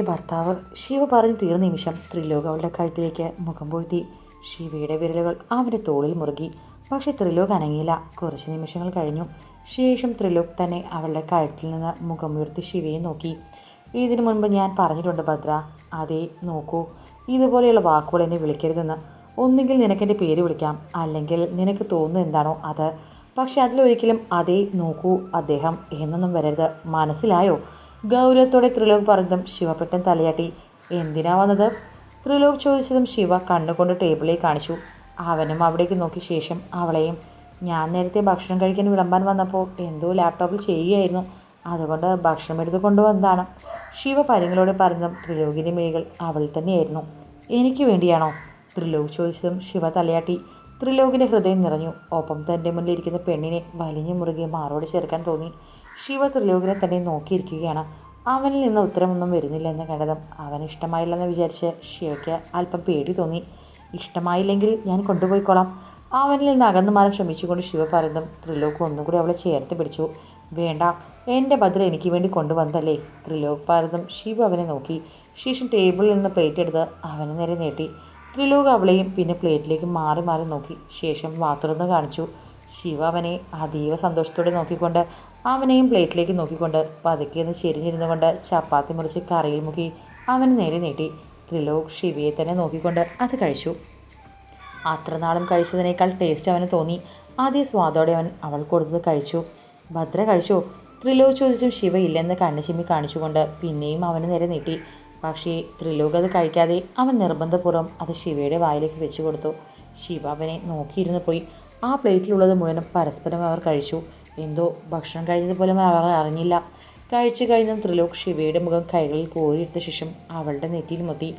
എന്റെ ഭർത്താവ് ശിവ പറഞ്ഞു തീർന്ന നിമിഷം ത്രിലോക അവളുടെ കഴുത്തിലേക്ക് മുഖം പൊഴുത്തി. ശിവയുടെ വിരലുകൾ അവന്റെ തോളിൽ മുറുകി. പക്ഷേ ത്രിലോക് അനങ്ങിയില്ല. കുറച്ച് നിമിഷങ്ങൾ കഴിഞ്ഞു. ശേഷം ത്രിലോക് തന്നെ അവളുടെ കഴുത്തിൽ നിന്ന് മുഖമുയർത്തി ശിവയെ നോക്കി. ഇതിനു മുൻപ് ഞാൻ പറഞ്ഞിട്ടുണ്ട് ഭദ്ര. അതേ നോക്കൂ. ഇതുപോലെയുള്ള വാക്കുകൾ എന്നെ വിളിക്കരുതെന്ന്. ഒന്നുകിൽ നിനക്കെന്റെ പേര് വിളിക്കാം. അല്ലെങ്കിൽ നിനക്ക് തോന്നുന്നത് എന്താണോ അത്. പക്ഷെ അതിലൊരിക്കലും അതേ നോക്കൂ അദ്ദേഹം എന്നൊന്നും വരരുത്. മനസ്സിലായോ? ഗൗരവത്തോടെ ത്രിലോക് പറഞ്ഞതും ശിവപ്പെട്ടൻ തലയാട്ടി. എന്തിനാ വന്നത്? ത്രിലോക് ചോദിച്ചതും ശിവ കണ്ണുകൊണ്ട് ടേബിളിൽ കാണിച്ചു. അവനും അവിടേക്ക് നോക്കിയ ശേഷം അവളെയും ഞാൻ നേരത്തെ ഭക്ഷണം കഴിക്കാൻ വിളമ്പാൻ വന്നപ്പോൾ എന്തോ ലാപ്ടോപ്പിൽ ചെയ്യുകയായിരുന്നു. അതുകൊണ്ട് ഭക്ഷണം എടുത്ത് കൊണ്ടുവന്നതാണ്. ശിവ പരുങ്ങളോട് പറഞ്ഞതും ത്രിലോകിന്റെ മിഴികൾ അവൾ തന്നെയായിരുന്നു. എനിക്ക് വേണ്ടിയാണോ? ത്രിലോക് ചോദിച്ചതും ശിവ തലയാട്ടി. ത്രിലോകിന്റെ ഹൃദയം നിറഞ്ഞു. ഒപ്പം തന്റെ മുന്നിലിരിക്കുന്ന പെണ്ണിനെ വലിഞ്ഞു മുറുകെ മാറോട് ചേർക്കാൻ തോന്നി. ശിവ ത്രിലോകനെ തന്നെ നോക്കിയിരിക്കുകയാണ്. അവനിൽ നിന്ന് ഉത്തരമൊന്നും വരുന്നില്ല എന്ന് കണ്ടതും അവൻ ഇഷ്ടമായില്ലെന്ന് വിചാരിച്ച് ശിവയ്ക്ക് അല്പം പേടി തോന്നി. ഇഷ്ടമായില്ലെങ്കിൽ ഞാൻ കൊണ്ടുപോയിക്കോളാം. അവനിൽ നിന്ന് അകന്നു മാറാൻ ശ്രമിച്ചുകൊണ്ട് ശിവ പറയുന്നതും ത്രിലോക് ഒന്നുകൂടി അവളെ ചേർത്ത് പിടിച്ചു. വേണ്ട എന്റെ ഭദ്ര എനിക്ക് വേണ്ടി കൊണ്ടുവന്നതല്ലേ? ത്രിലോക് പറഞ്ഞതും ശിവ അവനെ നോക്കി. ശേഷം ടേബിളിൽ നിന്ന് പ്ലേറ്റ് എടുത്ത് അവന് നേരെ നീട്ടി. ത്രിലോക് അവളെയും പിന്നെ പ്ലേറ്റിലേക്ക് മാറി മാറി നോക്കി. ശേഷം വാത്തുറന്ന് കാണിച്ചു. ശിവ അവനെ അതീവ സന്തോഷത്തോടെ നോക്കിക്കൊണ്ട് അവനെയും പ്ലേറ്റിലേക്ക് നോക്കിക്കൊണ്ട് പതുക്കിയെന്ന് ചെരിഞ്ഞിരുന്നു കൊണ്ട് ചപ്പാത്തി മുറിച്ച് കറിയിൽ മുക്കി അവന് നേരെ നീട്ടി. ത്രിലോക് ശിവയെ തന്നെ നോക്കിക്കൊണ്ട് അത് കഴിച്ചു. അത്ര നാളും കഴിച്ചതിനേക്കാൾ ടേസ്റ്റ് അവന് തോന്നി. ആദ്യ സ്വാദോടെ അവൻ അവൾ കൊടുത്തത് കഴിച്ചു. ഭദ്ര കഴിച്ചു? ത്രിലോക് ചോദിച്ചും ശിവ ഇല്ലെന്ന് കണ്ണു ചിമ്മി കാണിച്ചുകൊണ്ട് പിന്നെയും അവന് നേരെ നീട്ടി. പക്ഷേ ത്രിലോക് അത് കഴിക്കാതെ അവൻ നിർബന്ധപൂർവം അത് ശിവയുടെ വായിലേക്ക് വെച്ചു കൊടുത്തു. ശിവ അവനെ നോക്കിയിരുന്നു പോയി. ആ പ്ലേറ്റിലുള്ളത് മുഴുവൻ പരസ്പരം അവർ കഴിച്ചു. എന്തോ ഭക്ഷണം കഴിഞ്ഞതുപോലെ അവർ അറിഞ്ഞില്ല. കഴിച്ചു കഴിഞ്ഞ ത്രിലോക് ശിവയുടെ മുഖം കൈകളിൽ കോരിയെടുത്ത ശേഷം അവളുടെ നെറ്റിയിൽ മുത്തി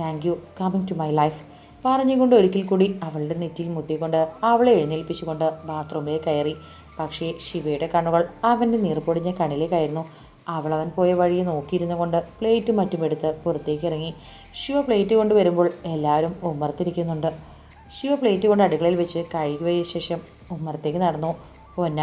thank you coming to my life പറഞ്ഞുകൊണ്ട് ഒരിക്കൽ കൂടി അവളുടെ നെറ്റിയിൽ മുത്തിക്കൊണ്ട് അവളെ എഴുന്നേൽപ്പിച്ചുകൊണ്ട് ബാത്റൂമിലേക്ക് കയറി. പക്ഷേ ശിവയുടെ കണ്ണുകൾ അവന്റെ നീർപ്പൊടിഞ്ഞ കണ്ണിലേക്കായിരുന്നു അവളവൻ പോയ വഴി നോക്കിയിരുന്നു കൊണ്ട് പ്ലേറ്റും മറ്റും എടുത്ത് പുറത്തേക്ക് ഇറങ്ങി. ശിവ പ്ലേറ്റ് കൊണ്ട് വരുമ്പോൾ എല്ലാവരും ഉമ്മർത്തിരിക്കുന്നുണ്ട്. ശിവ പ്ലേറ്റ് കൊണ്ട് അടുക്കളയിൽ വെച്ച് കഴുകിയ ശേഷം ഉമ്മറത്തേക്ക് നടന്നു. പൊന്ന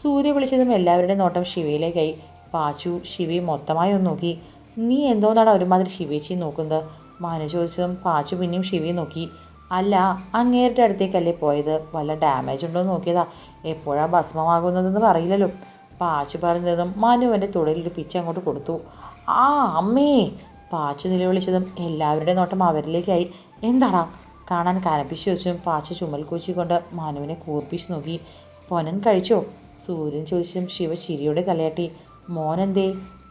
സൂര്യ വിളിച്ചതും എല്ലാവരുടെയും നോട്ടം ശിവയിലേക്കായി. പാച്ചു ശിവയെ മൊത്തമായി ഒന്ന് നോക്കി. നീ എന്തോന്നാണ് ഒരുമാതിരി ശിവേച്ചി നോക്കുന്നത്? മനു ചോദിച്ചതും പാച്ചു പിന്നെയും ശിവയെ നോക്കി. അല്ല അങ്ങേരുടെ അടുത്തേക്കല്ലേ പോയത്? വല്ല ഡാമേജ് ഉണ്ടോ എന്ന് നോക്കിയതാ. എപ്പോഴാണ് ഭസ്മമാകുന്നതെന്ന് പറയില്ലല്ലോ. പാച്ചു പറഞ്ഞതും മനു എന്റെ പിച്ച പിച്ച് അങ്ങോട്ട് കൊടുത്തു. ആ അമ്മേ! പാച്ചു നിലവിളിച്ചതും എല്ലാവരുടെയും നോട്ടം അവരിലേക്കായി. എന്താടാ? കാണാൻ കനപ്പിച്ച് വെച്ചും പാച്ചു ചുമൽ കൂച്ചിക്കൊണ്ട് മനുവിനെ കൂർപ്പിച്ച് നോക്കി. പൊനൻ കഴിച്ചോ? സൂര്യൻ ചോദിച്ചും ശിവ ചിരിയോടെ തലയാട്ടി മോനെന്തേ?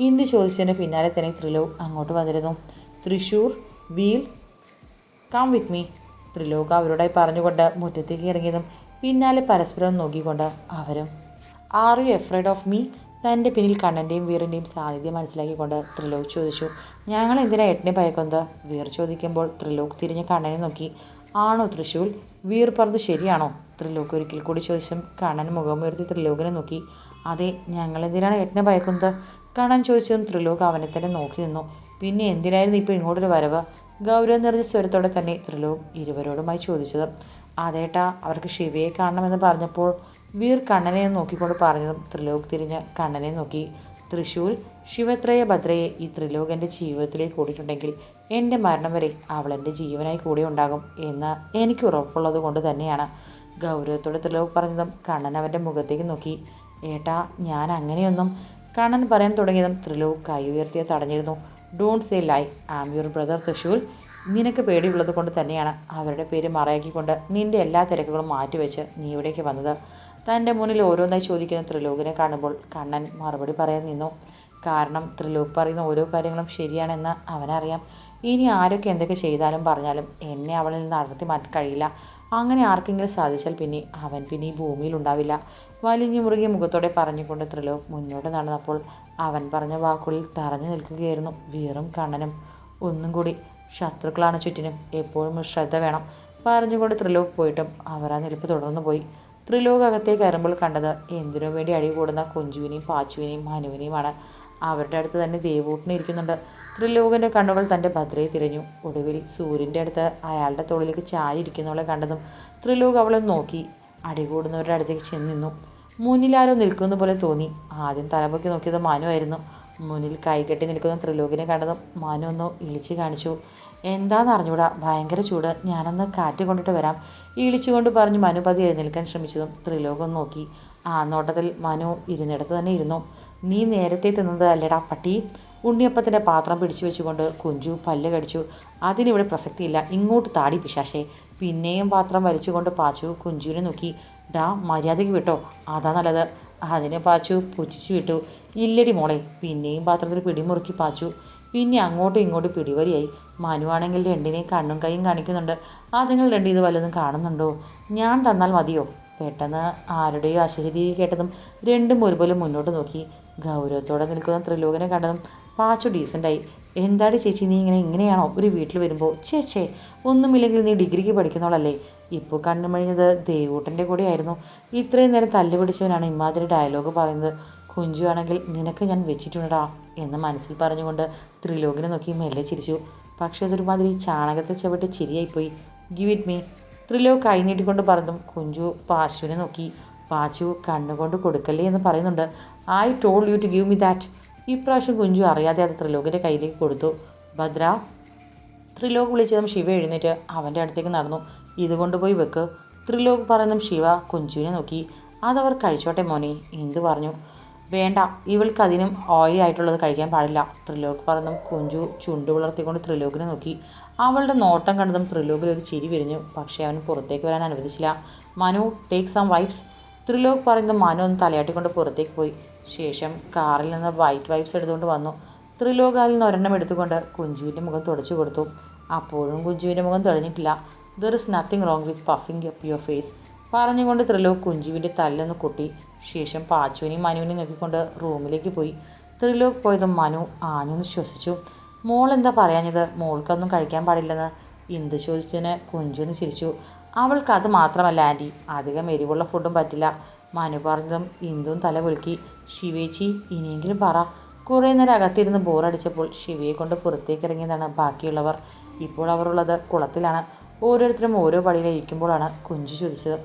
ഇന്ന് ചോദിച്ചതിന് പിന്നാലെ തന്നെ ത്രിലോക് അങ്ങോട്ട് വന്നിരുന്നു. Thrissur will come with me. Trilok അവരോടായി പറഞ്ഞുകൊണ്ട് മുറ്റത്തേക്ക് ഇറങ്ങിയതും പിന്നാലെ പരസ്പരം നോക്കിക്കൊണ്ട് അവരും are you afraid of me തന്റെ പിന്നിൽ കണ്ണന്റെയും വീറിന്റെയും സാന്നിധ്യം മനസ്സിലാക്കിക്കൊണ്ട് ത്രിലോക് ചോദിച്ചു ഞങ്ങൾ എന്തിനാ ഏട്ടനെ ഭയക്കുന്നത്? വീർ ചോദിക്കുമ്പോൾ ത്രിലോക് തിരിഞ്ഞ് കണ്ണനെ നോക്കി ആണോ തൃശൂൽ വീർ പറഞ്ഞത് ശരിയാണോ? ത്രിലോക് ഒരിക്കൽ കൂടി ചോദിച്ചും കണ്ണൻ മുഖമുയർത്തി ത്രിലോകിനെ നോക്കി. അതെ ഞങ്ങൾ എന്തിനാണ് ഏട്ടനെ ഭയക്കുന്നത്? കണ്ണൻ ചോദിച്ചതും ത്രിലോക് അവനെ തന്നെ നോക്കി നിന്നു. പിന്നെ എന്തിനായിരുന്നു ഇപ്പോൾ ഇങ്ങോട്ടൊരു വരവ്? ഗൗരവം നിറഞ്ഞ സ്വരത്തോടെ തന്നെ ത്രിലോക് ഇരുവരോടുമായി ചോദിച്ചത്. അതേട്ടാ അവർക്ക് ശിവയെ കാണണമെന്ന് പറഞ്ഞപ്പോൾ വീർ കണ്ണനെ നോക്കിക്കൊണ്ട് പറഞ്ഞതും ത്രിലോക് തിരിഞ്ഞ് കണ്ണനെ നോക്കി. തൃശൂൽ ശിവത്രയ ഭദ്രയെ ഈ ത്രിലോകന്റെ ജീവിതത്തിലേക്ക് കൂടിയിട്ടുണ്ടെങ്കിൽ എന്റെ മരണം വരെ അവൾ എന്റെ ജീവനായി കൂടെ ഉണ്ടാകും എന്ന് എനിക്ക് ഉറപ്പുള്ളത് കൊണ്ട് തന്നെയാണ്. ഗൗരവത്തോടെ ത്രിലോക് പറഞ്ഞതും കണ്ണൻ അവന്റെ മുഖത്തേക്ക് നോക്കി. ഏട്ടാ ഞാൻ അങ്ങനെയൊന്നും കണ്ണൻ പറയാൻ തുടങ്ങിയതും ത്രിലോക് കൈ ഉയർത്തിയ തടഞ്ഞിരുന്നു. Don't say lie am your brother Trishul നിനക്ക് പേടിയുള്ളത് കൊണ്ട് തന്നെയാണ് അവരുടെ പേര് മറയാക്കിക്കൊണ്ട് നിന്റെ എല്ലാ തിരക്കുകളും മാറ്റിവെച്ച് നീ ഇവിടേക്ക് വന്നത്. തന്റെ മുന്നിൽ ഓരോന്നായി ചോദിക്കുന്ന ത്രിലോകിനെ കാണുമ്പോൾ കണ്ണൻ മറുപടി പറയാൻ നിന്നു. കാരണം ത്രിലോക് പറയുന്ന ഓരോ കാര്യങ്ങളും ശരിയാണെന്ന് അവനറിയാം. ഇനി ആരൊക്കെ എന്തൊക്കെ ചെയ്താലും പറഞ്ഞാലും എന്നെ അവളിൽ നിന്ന് അടർത്തി മാറ്റാൻ കഴിയില്ല. അങ്ങനെ ആർക്കെങ്കിലും സാധിച്ചാൽ പിന്നെ അവൻ പിന്നെ ഈ ഭൂമിയിൽ ഉണ്ടാവില്ല. വലിഞ്ഞു മുറുകിയ മുഖത്തോടെ പറഞ്ഞുകൊണ്ട് ത്രിലോക് മുന്നോട്ട് നടന്നപ്പോൾ അവൻ പറഞ്ഞ വാക്കുകളിൽ തറഞ്ഞു നിൽക്കുകയായിരുന്നു വീറും കണ്ണനും. ഒന്നും കൂടി ശത്രുക്കളാണ് ചുറ്റിനും. എപ്പോഴും ശ്രദ്ധ വേണം. പറഞ്ഞുകൊണ്ട് ത്രിലോക് പോയിട്ടും അവർ ആ നിൽപ്പ് തുടർന്നു പോയി. ത്രിലോക് അകത്തേക്ക് കയറുമ്പോൾ കണ്ടത് എന്തിനു വേണ്ടി അടി കുഞ്ചുവിനെയും പാച്ചുവിനെയും മനുവിനെയുമാണ്. അവരുടെ അടുത്ത് തന്നെ ദേവൂട്ടിനെ ഇരിക്കുന്നുണ്ട്. ത്രിലോകന്റെ കണ്ണുകൾ തന്റെ ഭദ്രയെ തിരഞ്ഞു. ഒടുവിൽ സൂര്യന്റെ അടുത്ത് അയാളുടെ തോളിലേക്ക് ചാരിയിരിക്കുന്നവളെ കണ്ടതും ത്രിലോക് അവളെ നോക്കി. അടികൂടുന്നവരുടെ അടുത്തേക്ക് ചെന്ന് നിന്നു. മുന്നിലാരോ നിൽക്കുന്ന പോലെ തോന്നി. ആദ്യം തലപൊക്കി നോക്കിയത് മനുവായിരുന്നു മുന്നിൽ കൈകെട്ടി നിൽക്കുന്ന ത്രിലോകിനെ കണ്ടതും മനു ഒന്ന് ഇളിച്ച് കാണിച്ചു. എന്താണെന്ന് അറിഞ്ഞൂടാ? ഭയങ്കര ചൂട്. ഞാനൊന്ന് കാറ്റ് കൊണ്ടിട്ട് വരാം. ഇളിച്ചുകൊണ്ട് പറഞ്ഞ് മനു പതി എഴുന്നേൽക്കാൻ ശ്രമിച്ചതും ത്രിലോകം നോക്കി. ആ നോട്ടത്തിൽ മനു ഇരുന്നിടത്ത് തന്നെ ഇരുന്നു. നീ നേരത്തെ തിന്നത് അല്ലേടാ പട്ടി. ഉണ്ണിയപ്പത്തിന്റെ പാത്രം പിടിച്ചു വെച്ചുകൊണ്ട് കുഞ്ചു പല്ല് കടിച്ചു. അതിനിവിടെ പ്രസക്തിയില്ല. ഇങ്ങോട്ട് താടി പിശാശേ. പിന്നെയും പാത്രം വലിച്ചുകൊണ്ട് പാച്ചു കുഞ്ചുവിനെ നോക്കി. ഡാ മര്യാദയ്ക്ക് വിട്ടോ? അതാ നല്ലത്. അതിനെ പാച്ചു പുച്ഛിച്ചു വിട്ടു. ഇല്ലടി മോളെ പിന്നെയും പാത്രത്തിൽ പിടിമുറുക്കി പാച്ചു. പിന്നെ അങ്ങോട്ടും ഇങ്ങോട്ടും പിടിവരിയായി മനുവാണെങ്കിൽ രണ്ടിനെയും കണ്ണും കൈയും കാണിക്കുന്നുണ്ട്. അതുങ്ങൾ രണ്ടും ഇത് വല്ലതും കാണുന്നുണ്ടോ? ഞാൻ തന്നാൽ മതിയോ? പെട്ടെന്ന് ആരുടെയോ അശരീരി കേട്ടതും രണ്ടും ഒരുപോലെ മുന്നോട്ട് നോക്കി. ഗൗരവത്തോടെ നിൽക്കുന്ന ത്രിലോകനെ കണ്ടതും പാച്ചു ഡീസന്റായി എന്താടി ചേച്ചി നീ ഇങ്ങനെ ഇങ്ങനെയാണോ? ഒരു വീട്ടിൽ വരുമ്പോൾ ചേച്ചേ ഒന്നുമില്ലെങ്കിൽ നീ ഡിഗ്രിക്ക് പഠിക്കുന്നവളല്ലേ? ഇപ്പോൾ കണ്ണുമഴിഞ്ഞത് ദേവൂട്ടന്റെ കൂടെയായിരുന്നു. ഇത്രയും നേരം തല്ലു പിടിച്ചവനാണ് ഇമാതിരി ഡയലോഗ് പറയുന്നത്. കുഞ്ചു ആണെങ്കിൽ നിനക്ക് ഞാൻ വെച്ചിട്ടുണ്ടടാ എന്ന് മനസ്സിൽ പറഞ്ഞുകൊണ്ട് ത്രിലോകിനെ നോക്കി മെല്ലെ ചിരിച്ചു. പക്ഷേ അതൊരുമാതിരി ചാണകത്തെ ചവിട്ട് ചിരിയായിപ്പോയി. ഗിവ് ഇറ്റ് മീ ത്രിലോക് കൈ നീട്ടിക്കൊണ്ട് പറഞ്ഞു കുഞ്ചു പാശുവിനെ നോക്കി. പാച്ചു കണ്ണുകൊണ്ട് കൊടുക്കല്ലേ എന്ന് പറയുന്നുണ്ട്. I told you to give me that ഇപ്രാവശ്യം കുഞ്ചു അറിയാതെ അത് ത്രിലോകിന്റെ കയ്യിലേക്ക് കൊടുത്തു. ഭദ്ര ത്രിലോക് വിളിച്ചതും ശിവ എഴുന്നേറ്റ് അവന്റെ അടുത്തേക്ക് നടന്നു. ഇത് കൊണ്ടുപോയി വെക്ക്. ത്രിലോക് പറയുന്നതും ശിവ കുഞ്ചുവിനെ നോക്കി. അതവർ കഴിച്ചോട്ടെ മോനെ എന്ത് പറഞ്ഞു? വേണ്ട ഇവൾക്ക് അതിനും ഓയിൽ ആയിട്ടുള്ളത് കഴിക്കാൻ പാടില്ല. ത്രിലോക് പറഞ്ഞതും കുഞ്ചു ചുണ്ടു വളർത്തിക്കൊണ്ട് ത്രിലോകിനെ നോക്കി. അവളുടെ നോട്ടം കണ്ടതും ത്രിലോകിൽ ഒരു ചിരി വിരിഞ്ഞു. പക്ഷേ അവന് പുറത്തേക്ക് വരാൻ അനുവദിച്ചില്ല. Manu take some wives Trilok പറയുന്നത് മനു ഒന്ന് തലയാട്ടിക്കൊണ്ട് പുറത്തേക്ക് പോയി. ശേഷം കാറിൽ നിന്ന് വൈറ്റ് വൈപ്സ് എടുത്തുകൊണ്ട് വന്നു. ത്രിലോകാലിൽ നിന്ന് ഒരെണ്ണം എടുത്തുകൊണ്ട് കുഞ്ചുവിന്റെ മുഖം തുടച്ചു കൊടുത്തു. അപ്പോഴും കുഞ്ചുവിന്റെ മുഖം തെളിഞ്ഞിട്ടില്ല. There is nothing wrong with puffing up your face പറഞ്ഞുകൊണ്ട് ത്രിലോക് കുഞ്ചുവിന്റെ തല്ലൊന്ന് കൊട്ടി. ശേഷം പാച്ചുവിനെയും മനുവിനെയും നോക്കിക്കൊണ്ട് റൂമിലേക്ക് പോയി. ത്രിലോക് പോയതും മനു ആഞ്ഞൊന്ന് ശ്വസിച്ചു. മോൾ എന്താ പറയാഞ്ഞത്? മോൾക്കൊന്നും കഴിക്കാൻ പാടില്ലെന്ന്. എന്ത് ചോദിച്ചതിന് കുഞ്ചൊന്ന് ചിരിച്ചു. അവൾക്ക് അത് മാത്രമല്ല ആന്റി അധികം എരിവുള്ള ഫുഡും പറ്റില്ല. മനു പറഞ്ഞതും ഇന്ദും തല കുലുക്കി. ശിവേച്ചി ഇനിയെങ്കിലും പറ. കുറേ നേരം അകത്തിരുന്ന് ബോറടിച്ചപ്പോൾ ശിവയെ കൊണ്ട് പുറത്തേക്ക് ഇറങ്ങിയതാണ് ബാക്കിയുള്ളവർ. ഇപ്പോൾ അവരുള്ളത് കുളത്തിലാണ്. ഓരോരുത്തരും ഓരോ പടിയിലിരിക്കുമ്പോഴാണ് കുഞ്ചു ചോദിച്ചത്.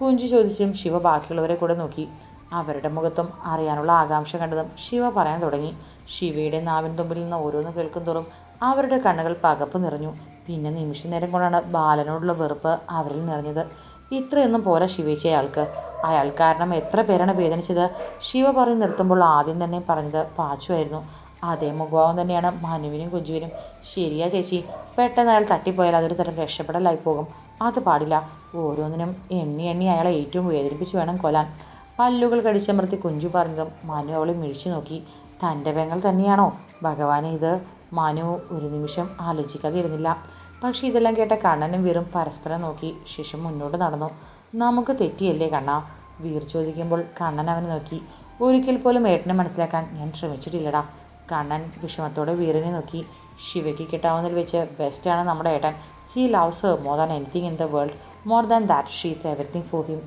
കുഞ്ചു ചോദിച്ചും ശിവ ബാക്കിയുള്ളവരെ കൂടെ നോക്കി. അവരുടെ മുഖത്തും അറിയാനുള്ള ആകാംക്ഷ കണ്ടതും ശിവ പറയാൻ തുടങ്ങി. ശിവയുടെ നാവിൻ തുമ്പിൽ നിന്ന് ഓരോന്ന് കേൾക്കും തോറും അവരുടെ കണ്ണുകൾ പകപ്പ് നിറഞ്ഞു. പിന്നെ നിമിഷ നേരം കൊണ്ടാണ് ബാലനോടുള്ള വെറുപ്പ് അവരിൽ നിറഞ്ഞത്. ഇത്രയൊന്നും പോരാ ശിവേച്ചി അയാൾക്ക്. അയാൾ കാരണം എത്ര പേരാണ് വേദനിച്ചത്? ശിവ പറഞ്ഞ് നിർത്തുമ്പോൾ ആദ്യം തന്നെ പറഞ്ഞത് പാച്ചുവായിരുന്നു അതേ മുഖഭാവം തന്നെയാണ് മനുവിനും കുഞ്ചുവിനും. ശരിയാ ചേച്ചി. പെട്ടെന്ന് അയാൾ തട്ടിപ്പോയാൽ അതൊരു തരം രക്ഷപ്പെടലായി പോകും. അത് പാടില്ല. ഓരോന്നിനും എണ്ണി എണ്ണി അയാളെ ഏറ്റവും വേദനിപ്പിച്ച് വേണം കൊല്ലാൻ. പല്ലുകൾ കടിച്ചമർത്തി കുഞ്ചു പറഞ്ഞതും മനു അവളെ മിഴിച്ചു നോക്കി. തന്റെ പെങ്ങൾ തന്നെയാണോ ഭഗവാനെ ഇത്? മനു ഒരു നിമിഷം ആലോചിക്കാതെ ഇരുന്നില്ല പക്ഷേ ഇതെല്ലാം കേട്ട കണ്ണനും വീറും പരസ്പരം നോക്കി ശിശു മുന്നോട്ട് നടന്നു. നമുക്ക് തെറ്റിയല്ലേ കണ്ണ? വീർ ചോദിക്കുമ്പോൾ കണ്ണൻ അവനെ നോക്കി. ഒരിക്കൽ പോലും ഏട്ടനെ മനസ്സിലാക്കാൻ ഞാൻ ശ്രമിച്ചിട്ടില്ലടാ. കണ്ണൻ വിഷമത്തോടെ വീറിനെ നോക്കി. ശിവയ്ക്ക് കിട്ടാവുന്നതിൽ വെച്ച് ബെസ്റ്റാണ് നമ്മുടെ ഏട്ടൻ. He loves her more than anything in the world more than that she's everything for him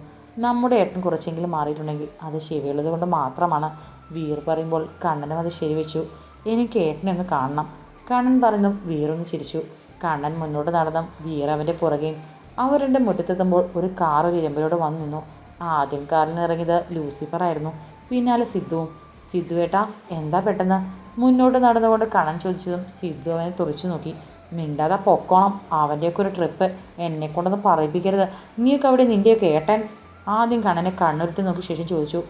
നമ്മുടെ ഏട്ടൻ കുറച്ചെങ്കിലും മാറിയിട്ടുണ്ടെങ്കിൽ അത് ശിവയുള്ളത് കൊണ്ട് മാത്രമാണ്. വീർ പറയുമ്പോൾ കണ്ണനും അത് ശരിവെച്ചു. എനിക്ക് ഏട്ടനെ ഒന്ന് കാണണം. കണ്ണൻ പറഞ്ഞു വീറൊന്ന് ചിരിച്ചു. കണ്ണൻ മുന്നോട്ട് നടന്ന വീറവന്റെ പുറകെ അവർ രണ്ട് മുറ്റത്തെത്തുമ്പോൾ ഒരു കാർ ഒരു ഇരമ്പിലൂടെ വന്നു നിന്നു. ആദ്യം കാറിൽ നിന്ന് ഇറങ്ങിയത് ലൂസിഫർ ആയിരുന്നു. പിന്നാലെ സിദ്ധുവും സിദ്ധു ഏട്ട എന്താ പെട്ടെന്ന്? മുന്നോട്ട് നടന്നുകൊണ്ട് കണ്ണൻ ചോദിച്ചതും സിദ്ധു അവനെ തുറച്ചു നോക്കി. മിണ്ടാതെ പൊക്കോണം അവന്റെയൊക്കെ ഒരു ട്രിപ്പ് എന്നെ കൊണ്ടൊന്നും പറയിപ്പിക്കരുത്. നീയൊക്കെ അവിടെ നിന്റെയൊക്കെ ഏട്ടൻ? ആദ്യം കണ്ണനെ കണ്ണുരുട്ടി നോക്കി ശേഷം ചോദിച്ചു.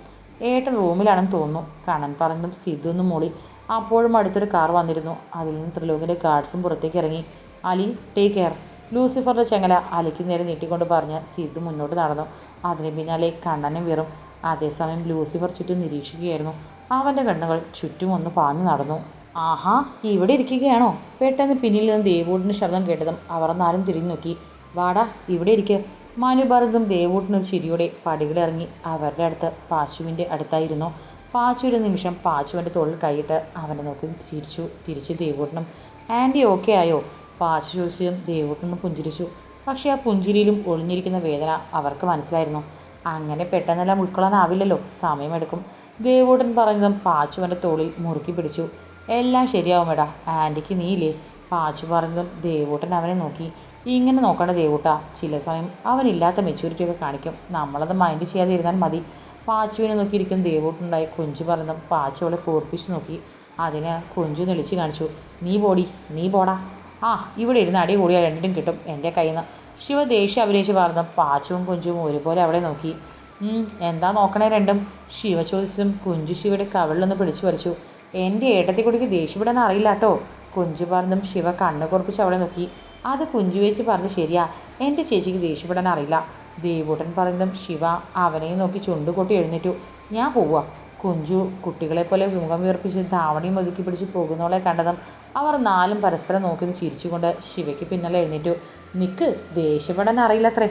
ഏട്ടൻ റൂമിലാണെന്ന് തോന്നുന്നു കണ്ണൻ പറഞ്ഞതും സിദ്ധു ഒന്ന് മൂളി. അപ്പോഴും അടുത്തൊരു കാർ വന്നിരുന്നു. അതിൽ നിന്ന് ത്രിലോകിന്റെ ഗാർഡ്സും പുറത്തേക്ക് ഇറങ്ങി. അലി ടേക്ക് കെയർ ലൂസിഫറുടെ ചെങ്ങല അലിക്ക് നേരെ നീട്ടിക്കൊണ്ട് പറഞ്ഞ് സിദ്ധു മുന്നോട്ട് നടന്നു. അതിന് പിന്നാലെ കണ്ണനും വീറും അതേസമയം ലൂസിഫർ ചുറ്റും നിരീക്ഷിക്കുകയായിരുന്നു. അവന്റെ കണ്ണുകൾ ചുറ്റും ഒന്ന് പാഞ്ഞു നടന്നു. ആഹാ ഇവിടെ ഇരിക്കുകയാണോ? പെട്ടെന്ന് പിന്നിൽ നിന്ന് ദേവൂട്ടിന്റെ ശബ്ദം കേട്ടതും അവർ നാലും തിരിഞ്ഞു നോക്കി. വാടാ ഇവിടെ ഇരിക്കുക മനു പറഞ്ഞതും ദേവൂട്ടിനൊരു ചിരിയോടെ പടികളിറങ്ങി അവരുടെ അടുത്ത് പാച്ചുവിന്റെ അടുത്തായിരുന്നു. പാച്ചു ഒരു നിമിഷം പാച്ചുവിന്റെ തോളിൽ കൈയിട്ട് അവനെ നോക്കി ചിരിച്ചു. തിരിച്ച് ദേവൂട്ടിനും ആന്റി ഓക്കെ ആയോ? ചോദിച്ചതും ദേവൂട്ടിനും പുഞ്ചിരിച്ചു. പക്ഷേ ആ പുഞ്ചിരിയിലും ഒളിഞ്ഞിരിക്കുന്ന വേദന അവർക്ക് മനസ്സിലായിരുന്നു. അങ്ങനെ പെട്ടെന്നെല്ലാം ഉൾക്കൊള്ളാനാവില്ലല്ലോ. സമയമെടുക്കും. ദേവൂട്ടൻ പറഞ്ഞതും പാച്ചുവന്റെ തോളിൽ മുറുക്കി പിടിച്ചു. എല്ലാം ശരിയാവും എടാ ആന്റിക്ക് നീയില്ലേ? പാച്ചു പറഞ്ഞതും ദേവൂട്ടൻ അവനെ നോക്കി. ഇങ്ങനെ നോക്കണ്ട ദേവൂട്ട. ചില സമയം അവനില്ലാത്ത മെച്യൂരിറ്റി ഒക്കെ കാണിക്കും. നമ്മളത് മൈൻഡ് ചെയ്യാതെ ഇരുന്നാൽ മതി. പാച്ചുവിനെ നോക്കിയിരിക്കും ദേവൂട്ടുണ്ടായി കുഞ്ചു പറഞ്ഞതും പാച്ചു അവളെ കൂർപ്പിച്ച് നോക്കി. അതിന് കുഞ്ചു നെളിച്ച് കാണിച്ചു. നീ പോടി. നീ പോടാ. ആ ഇവിടെ ഇരുന്ന് അടി കൂടിയാൽ രണ്ടിനും കിട്ടും എന്റെ കയ്യിൽ നിന്ന്. ശിവ ദേഷ്യം അഭിനയിച്ച് പറഞ്ഞു പാച്ചുവും കുഞ്ചുവും ഒരുപോലെ അവിടെ നോക്കി. എന്താ നോക്കണേ രണ്ടും? ശിവ ചോദിച്ചതും കുഞ്ചു ശിവയുടെ കവിളിലൊന്ന് പിടിച്ചു വലിച്ചു. എന്റെ ഏട്ടത്തെക്കുടിക്ക് ദേഷ്യപ്പെടാൻ അറിയില്ല കേട്ടോ. കുഞ്ചു പറഞ്ഞും ശിവ കണ്ണ് കുറിപ്പിച്ച് അവിടെ നോക്കി. അത് കുഞ്ചു വെച്ച് പറഞ്ഞ് ശരിയാ. എന്റെ ചേച്ചിക്ക് ദേഷ്യപ്പെടാൻ അറിയില്ല. ദേവൂട്ടൻ പറഞ്ഞതും ശിവ അവനെയും നോക്കി ചുണ്ടുകൊട്ടി എഴുന്നേറ്റു. ഞാൻ പോവുക കുഞ്ചു കുട്ടികളെ പോലെ മുഖം വീർപ്പിച്ച് ധാവണിയും ഒതുക്കി പിടിച്ച് പോകുന്നവളെ കണ്ടതും അവർ നാലും പരസ്പരം നോക്കി ചിരിച്ചുകൊണ്ട് ശിവയ്ക്ക് പിന്നാലെ എഴുന്നേറ്റു. നിക്ക് ദേഷ്യപ്പെടാൻ അറിയില്ലത്രേ.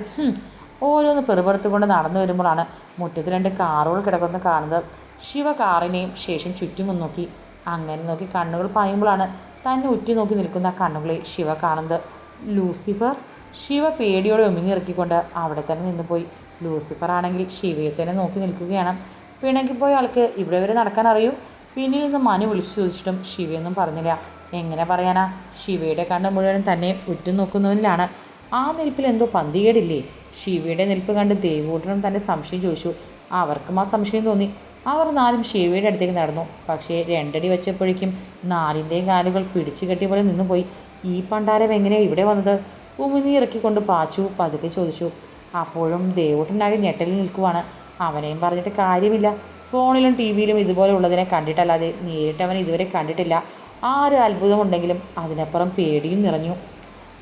ഓരോന്ന് പെറുപെറുത്തുകൊണ്ട് നടന്നു വരുമ്പോഴാണ് മുറ്റത്ത് രണ്ട് കാറുകൾ കിടക്കുന്നത് കാണുന്നത്. ശിവ കാറിനെയും ശേഷം ചുറ്റും നോക്കി. അങ്ങനെ നോക്കി കണ്ണുകൾ പായുമ്പോഴാണ് തന്നെ ഉറ്റി നോക്കി നിൽക്കുന്ന കണ്ണുകളെ ശിവ കാണുന്നത്. ലൂസിഫർ? ശിവ പേടിയോടെ ഒമിങ്ങിറക്കിക്കൊണ്ട് അവിടെ തന്നെ നിന്നുപോയി. ലൂസിഫർ ആണെങ്കിൽ ശിവയെ തന്നെ നോക്കി നിൽക്കുകയാണ്. പിണങ്ങിപ്പോയ ആൾക്ക് ഇവിടെ വരെ നടക്കാൻ അറിയൂ? പിന്നിൽ നിന്ന് മനു വിളിച്ചു ചോദിച്ചിട്ടും ശിവയൊന്നും പറഞ്ഞില്ല. എങ്ങനെ പറയാനാ? ശിവയുടെ കണ്ണ് മുഴുവൻ തന്നെ ഉറ്റുനോക്കുന്നവനിലാണ്. ആ നിൽപ്പിൽ എന്തോ പന്തികേടില്ലേ? ശിവയുടെ നിൽപ്പ് കണ്ട് ദേവൂട്ടനും തന്നെ സംശയം ചോദിച്ചു. അവർക്കും ആ സംശയം തോന്നി. അവർ നാലും ശിവയുടെ അടുത്തേക്ക് നടന്നു. പക്ഷേ രണ്ടടി വെച്ചപ്പോഴേക്കും നാലിന്റെയും കാലുകൾ പിടിച്ചു കെട്ടിയ പോലെ നിന്നുപോയി. ഈ പണ്ടാരം എങ്ങനെയാണ് ഇവിടെ വന്നത്? ഉമിനി ഇറക്കിക്കൊണ്ട് പാച്ചു പതുക്കെ ചോദിച്ചു. അപ്പോഴും ദേവൂട്ടനാകെ ഞെട്ടലിൽ നിൽക്കുവാണ്. അവനെയും പറഞ്ഞിട്ട് കാര്യമില്ല. ഫോണിലും ടി വിയിലും ഇതുപോലെ ഉള്ളതിനെ കണ്ടിട്ടല്ലാതെ നേരിട്ട് അവൻ ഇതുവരെ കണ്ടിട്ടില്ല. ആ ഒരു അത്ഭുതമുണ്ടെങ്കിലും അതിനപ്പുറം പേടിയും നിറഞ്ഞു.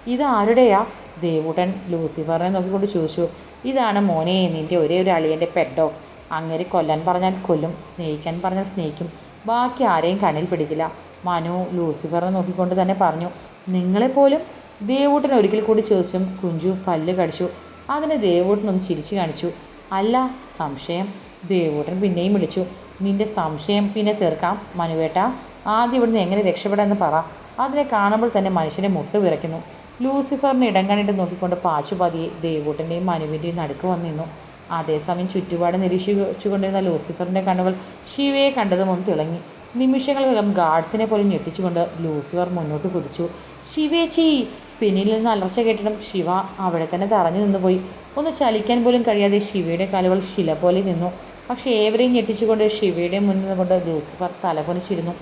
ഇതാരുടെയാ ദേവുടൻ ലൂസിഫറിനെ നോക്കിക്കൊണ്ട് ചോദിച്ചു. ഇതാണ് മോനെ നിന്റെ ഒരേ ഒരു അളിയന്റെ പെട്ടോ അങ്ങനെ കൊല്ലാൻ പറഞ്ഞാൽ കൊല്ലും സ്നേഹിക്കാൻ പറഞ്ഞാൽ സ്നേഹിക്കും. ബാക്കി ആരെയും കണ്ണിൽ പിടിക്കില്ല. മനു ലൂസിഫറിനെ നോക്കിക്കൊണ്ട് തന്നെ പറഞ്ഞു. നിങ്ങളെപ്പോലും? ദേവൂട്ടൻ ഒരിക്കൽ കൂടി ചോദിച്ചും കുഞ്ചു പല്ല് കടിച്ചു. അതിന് ദേവൂട്ടൻ ഒന്ന് ചിരിച്ചു കാണിച്ചു. അല്ല സംശയം. ദേവൂട്ടൻ പിന്നെയും വിളിച്ചു. നിന്റെ സംശയം പിന്നെ തീർക്കാം മനുവേട്ട. ആദ്യം ഇവിടുന്ന് എങ്ങനെ രക്ഷപ്പെടാമെന്ന് പറ. അതിനെ കാണുമ്പോൾ തന്നെ മനുഷ്യനെ മുട്ട് വിറയ്ക്കുന്നു. ലൂസിഫറിനെ ഇടം കണ്ടിട്ട് നോക്കിക്കൊണ്ട് പാച്ചുപതിയെ ദേവൂട്ടന്റെയും മനുവിന്റെയും നടുക്ക് വന്നു നിന്നു. അതേസമയം ചുറ്റുപാട് നിരീക്ഷിച്ചുകൊണ്ടിരുന്ന ലൂസിഫറിന്റെ കണ്ണുകൾ ശിവയെ കണ്ടതും ഒന്ന് തിളങ്ങി. നിമിഷങ്ങൾക്കകം ഗാർഡ്സിനെ പോലും ഞെട്ടിച്ചുകൊണ്ട് ലൂസിഫർ മുന്നോട്ട് കുതിച്ചു. ശിവേച്ചി പിന്നിൽ നിന്ന് അലർച്ച കേട്ടിട്ടും ശിവ അവിടെ തന്നെ തറഞ്ഞു നിന്നുപോയി. ഒന്ന് ചലിക്കാൻ പോലും കഴിയാതെ ശിവയുടെ കാലുകൾ ശില പോലെ നിന്നു. പക്ഷേ ഏവരെയും ഞെട്ടിച്ചുകൊണ്ട് ശിവയുടെ മുന്നിൽ നിന്നുകൊണ്ട് ലൂസിഫർ തലപൊനിച്ചിരുന്നു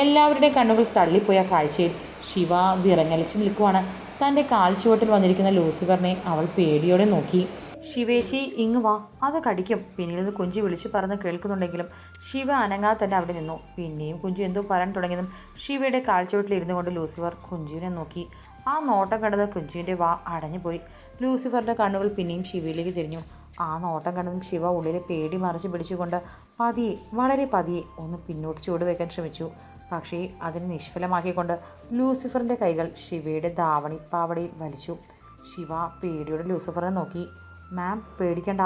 എല്ലാവരുടെയും കണ്ണുകൾ തള്ളിപ്പോയ കാഴ്ചയിൽ ശിവ വിറങ്ങലിച്ച് നിൽക്കുവാണ്. തന്റെ കാൽച്ചുവട്ടിൽ വന്നിരിക്കുന്ന ലൂസിഫറിനെ അവൾ പേടിയോടെ നോക്കി. ശിവേച്ചി ഇങ്ങ് വാ അത് കടിക്കും. പിന്നീട് നിന്ന് കുഞ്ചു വിളിച്ച് പറഞ്ഞ് കേൾക്കുന്നുണ്ടെങ്കിലും ശിവ അനങ്ങാതെ തന്നെ അവിടെ നിന്നു. പിന്നെയും കുഞ്ചു എന്തോ പറയാൻ തുടങ്ങിയതും ശിവയുടെ കാൽച്ചുവട്ടിൽ ഇരുന്നു കൊണ്ട് ലൂസിഫർ കുഞ്ചുവിനെ നോക്കി. ആ നോട്ടം കണ്ടത് കുഞ്ചുവിന്റെ വാ അടഞ്ഞുപോയി ലൂസിഫറിന്റെ കണ്ണുകൾ പിന്നെയും ശിവയിലേക്ക് തിരിഞ്ഞു ആ നോട്ടം കണ്ടതും ശിവ ഉള്ളിലെ പേടി മറിച്ച് പിടിച്ചുകൊണ്ട് പതിയെ വളരെ പതിയെ ഒന്ന് പിന്നോട്ട് ചൂട് വയ്ക്കാൻ ശ്രമിച്ചു. പക്ഷേ അതിനെ നിഷ്ഫലമാക്കിക്കൊണ്ട് ലൂസിഫറിന്റെ കൈകൾ ശിവയുടെ ധാവണി പാവടയിൽ വലിച്ചു. ശിവ പേടിയോടെ ലൂസിഫറിനെ നോക്കി. മാം പേടിക്കണ്ട.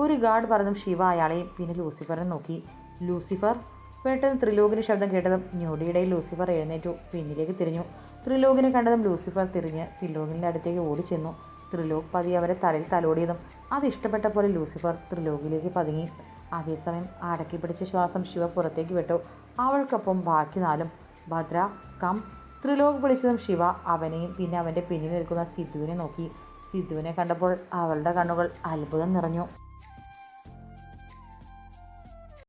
ഒരു ഗാർഡ് പറഞ്ഞതും ശിവ അയാളെയും പിന്നെ ലൂസിഫറിനെ നോക്കി. ലൂസിഫർ? പെട്ടെന്ന് ത്രിലോകിന് ശബ്ദം കേട്ടതും ഞൊടിയിടയിൽ ലൂസിഫർ എഴുന്നേറ്റു. പിന്നിലേക്ക് തിരിഞ്ഞു. ത്രിലോകിനെ കണ്ടതും ലൂസിഫർ തിരിഞ്ഞ് ത്രിലോകിന്റെ അടുത്തേക്ക് ഓടിച്ചെന്നു. ത്രിലോക് പതി അവരെ തലയിൽ തലോടിയതും അത് ഇഷ്ടപ്പെട്ട പോലെ ലൂസിഫർ ത്രിലോകിലേക്ക് പതുങ്ങി. അതേസമയം അടക്കി പിടിച്ച ശ്വാസം ശിവ പുറത്തേക്ക് വിട്ടു. അവൾക്കൊപ്പം ബാക്കി നാലും. ഭദ്ര കം. ത്രിലോക് വിളിച്ചതും ശിവ അവനെയും പിന്നെ അവന്റെ പിന്നിൽ നിൽക്കുന്ന സിദ്ധുവിനെ നോക്കി. സിദ്ധുവിനെ കണ്ടപ്പോൾ അവളുടെ കണ്ണുകൾ അത്ഭുതം നിറഞ്ഞു.